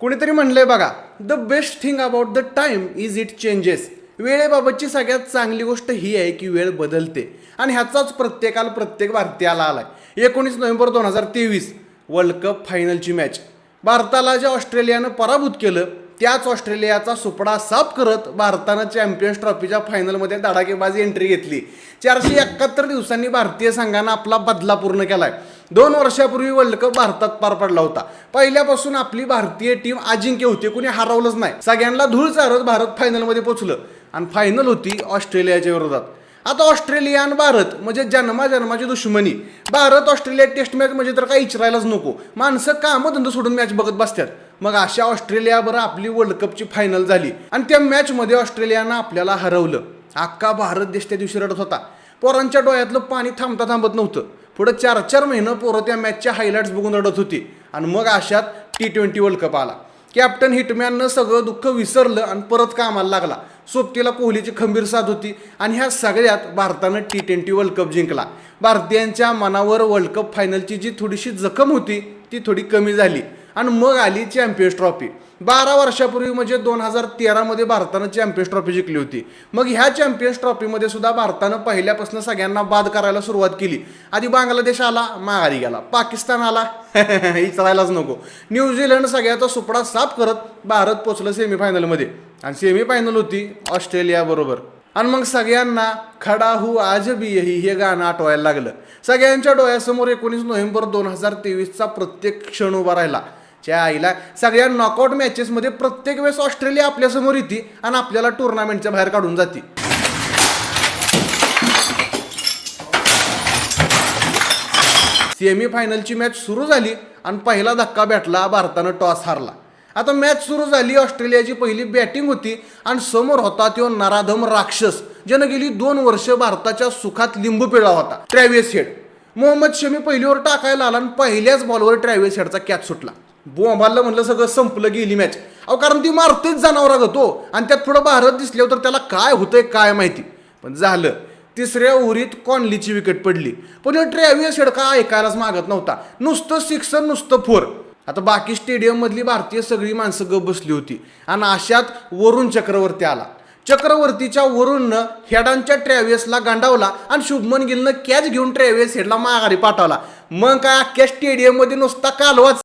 कोणीतरी म्हणलंय बघा the best thing about the time is it changes वेळेबाबतची सगळ्यात चांगली गोष्ट ही आहे की वेळ बदलते. आणि ह्याचाच प्रत्येकाला प्रत्येक भारतीयाला आलाय. एकोणीस नोव्हेंबर दोन हजार तेवीस वर्ल्ड कप फायनलची मॅच. भारताला ज्या ऑस्ट्रेलियानं पराभूत केलं त्याच ऑस्ट्रेलियाचा सुपडा साफ करत भारतानं चॅम्पियन्स ट्रॉफीच्या फायनलमध्ये धडाकेबाजी एंट्री घेतली. चारशे एकाहत्तर दिवसांनी भारतीय संघानं आपला बदला पूर्ण केला आहे दोन वर्षापूर्वी वर्ल्ड कप भारतात पार पडला होता. पहिल्यापासून आपली भारतीय टीम अजिंक्य होती. कुणी हरवलंच नाही. सगळ्यांना धूळ चारत भारत फायनलमध्ये पोचलं. आणि फायनल होती ऑस्ट्रेलियाच्या विरोधात. आता ऑस्ट्रेलिया आणि भारत म्हणजे जन्माजन्माची दुश्मनी. भारत ऑस्ट्रेलिया टेस्ट मॅच म्हणजे तर काही इचरायलाच नको. माणसं कामं सोडून मॅच बघत बसतात. मग अशा ऑस्ट्रेलियाबरोबर आपली वर्ल्ड कपची फायनल झाली. आणि त्या मॅचमध्ये ऑस्ट्रेलियानं आपल्याला हरवलं. अख्खा भारत देश त्या दिवशी रडत होता. पोरांच्या डोळ्यातलं पाणी थांबता थांबत नव्हतं. पुढं चार चार महिनं पोरं त्या मॅचच्या हायलाईट्स बघून रडत होती. आणि मग अशात टी ट्वेंटी वर्ल्ड कप आला. कॅप्टन हिटमॅननं सगळं दुःख विसरलं आणि परत कामाला लागला. सोबतीला कोहलीची खंबीर साथ होती आणि ह्या सगळ्यात भारतानं टी ट्वेंटी वर्ल्ड कप जिंकला. भारतीयांच्या मनावर वर्ल्ड कप फायनलची जी थोडीशी जखम होती ती थोडी कमी झाली. आणि मग आली चॅम्पियन्स ट्रॉफी बारा वर्षापूर्वी म्हणजे दोन हजार तेरामध्ये भारतानं चॅम्पियन्स ट्रॉफी जिंकली होती. मग ह्या चॅम्पियन्स ट्रॉफीमध्ये सुद्धा भारतानं पहिल्यापासून सगळ्यांना बाद करायला सुरुवात केली. आधी बांगलादेश आला माघारी गेला. पाकिस्तान आला इचरायलाच नको. न्यूझीलंड सगळ्याचा सुपडा साफ करत भारत पोचलं सेमीफायनलमध्ये आणि सेमीफायनल होती ऑस्ट्रेलियाबरोबर आणि मग सगळ्यांना खडा हू आज बी यही हे गाणं आठवायला लागलं. सगळ्यांच्या डोळ्यासमोर एकोणीस नोव्हेंबर दोन हजार तेवीसचा प्रत्येक क्षण उभा राहिला. च्या आईला. सगळ्या नॉकआउट मॅचेसमध्ये प्रत्येक वेळेस ऑस्ट्रेलिया आपल्यासमोर येते आणि आपल्याला टुर्नामेंटच्या बाहेर काढून जाते. सेमी फायनलची मॅच सुरू झाली आणि पहिला धक्का भेटला भारतानं टॉस हारला. आता मॅच सुरू झाली ऑस्ट्रेलियाची पहिली बॅटिंग होती आणि समोर होता तो नराधम राक्षस ज्यानं गेली दोन वर्ष भारताच्या सुखात लिंबू पिळा होता. ट्रॅव्हिस हेड मोहम्मद शमी पहिलीवर टाकायला आला आणि पहिल्याच बॉलवर ट्रॅव्हल्स हेडचा कॅच सुटला. बोंबाला म्हणलं सगळं संपलं गेली मॅच अहो कारण ती मारतेच जनावरा तो. आणि त्यात थोडं भारत दिसल्यावर तर त्याला काय होतंय काय माहिती. पण झालं. तिसऱ्या ओव्हरीत कॉनलीची विकेट पडली. पण ट्रॅव्हल्स ट्रॅव्हिस हेड का ऐकायलाच मागत नव्हता. नुसतं सिक्स नुसतं फोर आता बाकी स्टेडियममधली भारतीय सगळी माणसं गप बसली होती. आणि अशात वरुण चक्रवर्ती आला. चक्रवर्तीच्या वरूननं हेडांच्या ट्रॅव्हल्सला गांडावला आणि शुभमन गिलनं कॅच घेऊन ट्रॅव्हल्स हेडला माघारी पाठवला. मग काय अख्ख्या स्टेडियममध्ये नुसता कालवाच.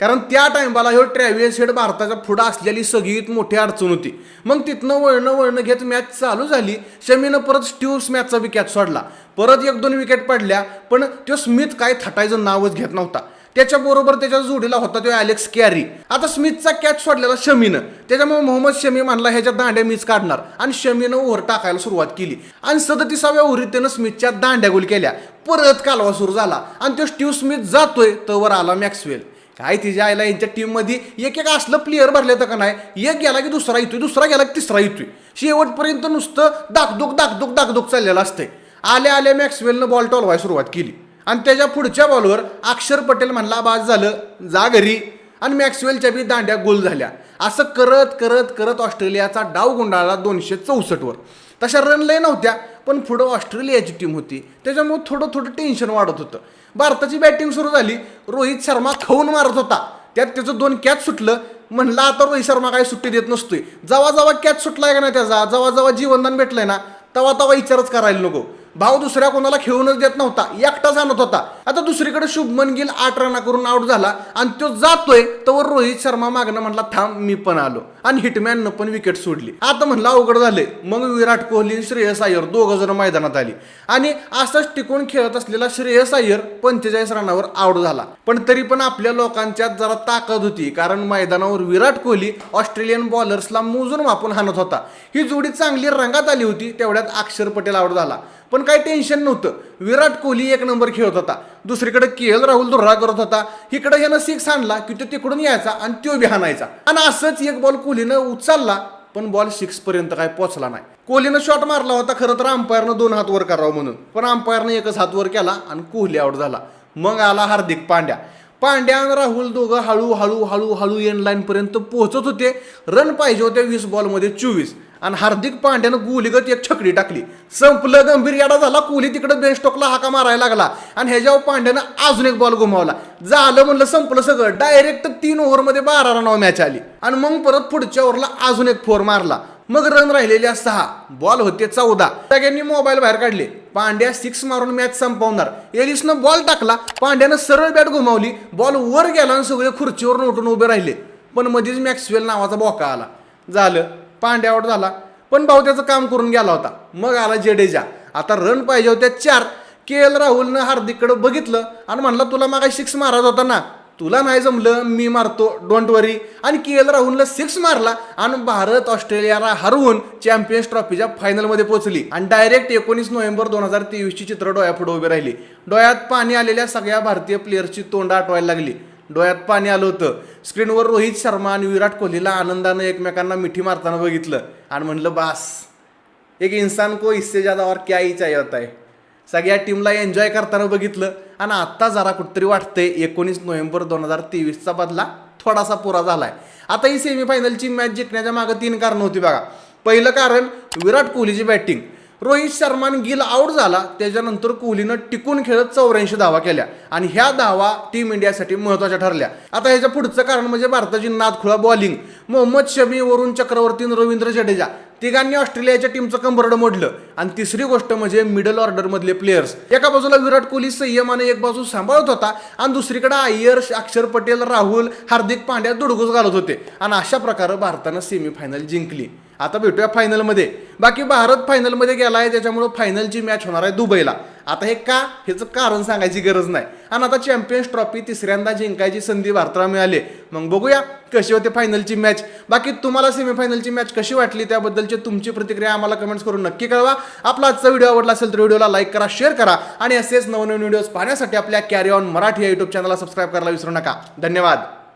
कारण त्या टायमाला ह्यो ट्रॅव्हल्स हेड भारताच्या पुढं असलेली सगळीत मोठी अडचण होती. मग तिथनं वळणं वळणं घेत मॅच चालू झाली शमीनं परत स्टीव्स मॅचचा विकेट सोडला. परत एक दोन विकेट पडल्या पण तो स्मिथ काय थटायचं नावच घेत नव्हता. त्याच्याबरोबर त्याच्या जोडीला होता तो अलेक्स कॅरी आता स्मिथचा कॅच सोडलेला शमीनं. त्याच्यामुळे मोहम्मद शमी म्हणला ह्याच्या दांड्या मीच काढणार. आणि शमीनं ओव्हर टाकायला सुरुवात केली. आणि सदतीसाव्या ओव्हरीत त्यानं स्मिथच्या दांड्या गोल केल्या. परत कालवा सुरू झाला. आणि तो स्टीव्ह स्मिथ जातोय तवर आला मॅक्सवेल काय तिच्या आईला यांच्या टीममध्ये एक एक असलं प्लेअर भरले तर का नाही? एक गेला की दुसरा येतोय दुसरा गेला की तिसरा येतोय. शेवटपर्यंत नुसतं दागदुक दागदुक दागदुक चाललेलं असतंय. आल्या आल्या मॅक्सवेलनं बॉल टॉलवायला सुरुवात केली. आणि त्याच्या पुढच्या बॉलवर अक्षर पटेल म्हणला बाद झालं जा घरी. आणि मॅक्सवेलच्या बी दांड्या गोल झाल्या. असं करत करत करत ऑस्ट्रेलियाचा डाव गुंडाळला दोनशे चौसष्टवर तशा रन लय नव्हत्या पण पुढं ऑस्ट्रेलियाची टीम होती. त्याच्यामुळे थोडं थोडं टेन्शन वाढत होतं. भारताची बॅटिंग सुरू झाली. रोहित शर्मा खाऊन मारत होता. त्यात त्याचं दोन कॅच सुटलं. म्हणलं आता रोहित शर्मा काही सुट्टी देत नसतोय. जवा जवा कॅच सुटलाय का ना त्याचा? जेव्हा जेव्हा जीवनदान भेटलंय ना तेव्हा तवा विचारच करायला नको. भाऊ दुसऱ्या कोणाला खेळूनच देत नव्हता एकटाच आणत होता. आता दुसरीकडे शुभमन गिल आठ रना करून आउट झाला आणि तो जातोय तर रोहित शर्मा मागणं म्हणला थांब मी पण आलो. आणि हिटमॅननं पण विकेट सोडली. आता म्हणलं अवघड झाले मग विराट कोहली श्रेयस अय्यर दोघं जण मैदानात आली. आणि असंच टिकून खेळत असलेला श्रेयस अय्यर पंचेचाळीस रनावर आउट झाला. पण तरी पण आपल्या लोकांच्यात जरा ताकद होती कारण मैदानावर विराट कोहली ऑस्ट्रेलियन बॉलर्सला मोजून मापून हाणत होता. ही जोडी चांगली रंगात आली होती तेवढ्यात अक्षर पटेल आउट झाला. पण काही टेन्शन नव्हतं. विराट कोहली एक नंबर खेळत होता. दुसरीकडे के एल राहुल दुर्रा करत होता. इकडे यानं सिक्स आणला की तो तिकडून यायचा आणि तो बी हाणायचा. आणि असंच एक बॉल कोहलीनं उचलला पण बॉल सिक्स पर्यंत काय पोचला नाही. कोहलीनं शॉट मारला होता खरं तर अंपायरनं दोन हात वर करावं म्हणून. पण अंपायरनं एकच हात वर केला आणि कोहली आउट झाला. मग आला हार्दिक पांड्या. पांड्या आणि राहुल दोघं हळूहळू हळू हळू एन लाईनपर्यंत पोहोचत होते. रन पाहिजे होते वीस बॉलमध्ये चोवीस. आणि हार्दिक पांड्यानं गुलीगत एक छकडी टाकली. संपलं गंभीर याडा झाला कोहली तिकडे बेंच हाका मारायला लागला. आणि ह्याच्यावर पांड्यानं अजून एक बॉल घुमावला झालं म्हणलं संपलं सगळं. डायरेक्ट तीन ओव्हरमध्ये बारा रनावर मॅच आली. आणि मग परत पुढच्या ओव्हरला अजून एक फोर मारला. मग रन राहिलेल्या सहा. बॉल होते चौदा. सगळ्यांनी मोबाईल बाहेर काढले. पांड्या सिक्स मारून मॅच संपवणार. एलिसनं बॉल टाकला. पांड्यानं सरळ बॅट घुमावली बॉल वर गेला आणि सगळे खुर्चीवर उठून उभे राहिले. पण मध्येच मॅक्सवेल नावाचा बोका आला. झालं. पांड्या आउट झाला. पण भाऊ त्याचं काम करून गेला होता. मग आला जडेजा. आता रन पाहिजे होत्या चार. के एल राहुलनं हार्दिककडं बघितलं आणि म्हणलं तुला मागा सिक्स मारत होता ना. तुला नाही जमलं मी मारतो. डोंट वरी आणि के एल राहुलनं सिक्स मारला आणि भारत ऑस्ट्रेलियाला हरवून चॅम्पियन्स ट्रॉफीच्या फायनलमध्ये पोहोचली. आणि डायरेक्ट एकोणीस नोव्हेंबर दोन हजार तेवीसची चित्र डोळ्यापुढे उभी राहिली. डोळ्यात पाणी आलेल्या सगळ्या भारतीय प्लेयर्सची तोंड आठवायला लागली. डोळ्यात पाणी आलं होतं. स्क्रीनवर रोहित शर्मा आणि विराट कोहलीला आनंदानं एकमेकांना मिठी मारताना बघितलं. आणि म्हणलं बास एक इन्सान को इससे ज्यादा और क्या ही चाहिए होता है. सगळ्या टीमला एन्जॉय करताना बघितलं. आणि आत्ता जरा कुठतरी वाटतंय एकोणीस नोव्हेंबर दोन हजार तेवीसचा बदला थोडासा पुरा झालाय. आता ही सेमीफायनलची मॅच जिंकण्याच्या मागे तीन कारणं होती बघा. पहिलं कारण विराट कोहलीची बॅटिंग रोहित शर्मान गिल आऊट झाला त्याच्यानंतर कोहलीनं टिकून खेळत चौऱ्याऐंशी धावा केल्या आणि ह्या धावा टीम इंडियासाठी महत्त्वाच्या ठरल्या. आता ह्याच्या पुढचं कारण म्हणजे भारताची नादखुळा बॉलिंग मोहम्मद शमी वरुण चक्रवर्ती रवींद्र जडेजा तिघांनी ऑस्ट्रेलियाच्या टीमचं कंबरडं मोडलं. आणि तिसरी गोष्ट म्हणजे मिडल ऑर्डरमधले प्लेयर्स एका बाजूला विराट कोहली संयमाने एक बाजू सांभाळत होता. आणि दुसरीकडे अय्यर अक्षर पटेल राहुल हार्दिक पांड्या दुडगुस घालत होते. आणि अशा प्रकारे भारतानं सेमीफायनल जिंकली. आता भेटूया फायनलमध्ये बाकी भारत फायनलमध्ये गेला आहे त्याच्यामुळं फायनलची मॅच होणार आहे दुबईला. आता हे का? ह्याचं कारण सांगायची गरज नाही. आणि आता चॅम्पियन्स ट्रॉफी तिसऱ्यांदा जिंकायची संधी भारताला मिळाली. मग बघूया कशी होते फायनलची मॅच बाकी तुम्हाला सेमीफायनलची मॅच कशी वाटली त्याबद्दलची तुमची प्रतिक्रिया आम्हाला कमेंट्स करून नक्की कळवा. आपला आजचा व्हिडिओ आवडला असेल तर व्हिडिओला लाईक करा शेअर करा आणि असेच नवनवीन व्हिडिओज पाहण्यासाठी आपल्या कॅरी ऑन मराठी या युट्यूब चॅनलला सबस्क्राईब करायला विसरू नका. धन्यवाद.